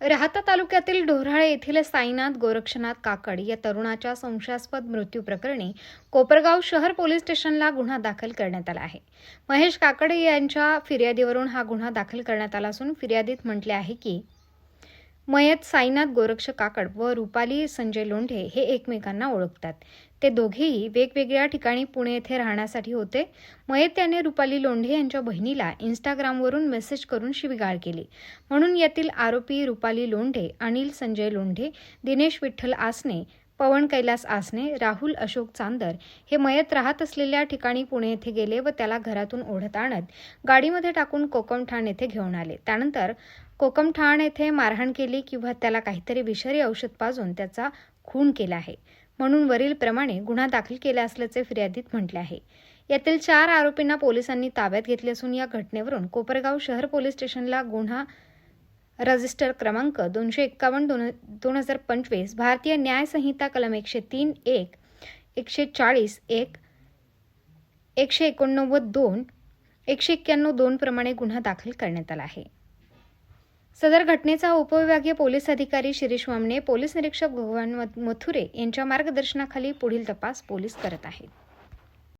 राहता तालुक्यातील ढोराळे येथील साईनाथ गोरक्षनाथ काकड या तरुणाच्या संशयास्पद मृत्यू प्रकरणी कोपरगाव शहर पोलीस स्टेशनला गुन्हा दाखल करण्यात आला आहे. महेश काकड यांच्या फिर्यादीवरून हा गुन्हा दाखल करण्यात आला असून फिर्यादीत म्हटले आहे की मयत साईनाथ गोरक्ष काकड व रुपाली संजय लोंढे हे एकमेकांना ओळखतात. ते दोघेही वेगवेगळ्या ठिकाणी पुणे येथे राहण्यासाठी होते. मयत याने रुपाली लोंढे यांच्या बहिणीला इंस्टाग्रामवरून मेसेज करून शिवीगाळ केली. म्हणून यातील आरोपी रुपाली लोंढे अनिल संजय लोंढे दिनेश विठ्ठल आसने पवन कैलास आसने राहुल अशोक चांदर हे मयत राहत असलेल्या ठिकाणी पुणे येथे गेले व त्याला घरातून ओढत आणत गाडीमध्ये टाकून कोकमठाण येथे घेऊन आले. त्यानंतर कोकमठाण येथे मारहाण केली किंवा त्याला काहीतरी विषारी औषध पाजून त्याचा खून केला आहे. म्हणून वरीलप्रमाणे गुन्हा दाखल केला असल्याचे फिर्यादीत म्हटले आहे. यातील चार आरोपींना पोलिसांनी ताब्यात घेतले असून या घटनेवरून कोपरगाव शहर पोलीस स्टेशनला गुन्हा रजिस्टर क्रमांक दोनशे एक्कावन्न दोन दोन हजार पंचवीस भारतीय न्याय संहिता कलम एकशे तीन एक एकशे चाळीस एक एकशे एकोणनव्वद दोन एकशे एक्क्याण्णव दोन प्रमाणे गुन्हा दाखल करण्यात आला आहे. सदर घटनेचा उपविभागीय पोलीस अधिकारी शिरीष वामने पोलीस निरीक्षक भगवान मथुरे यांच्या मार्गदर्शनाखाली पुढील तपास पोलीस करत आहेत.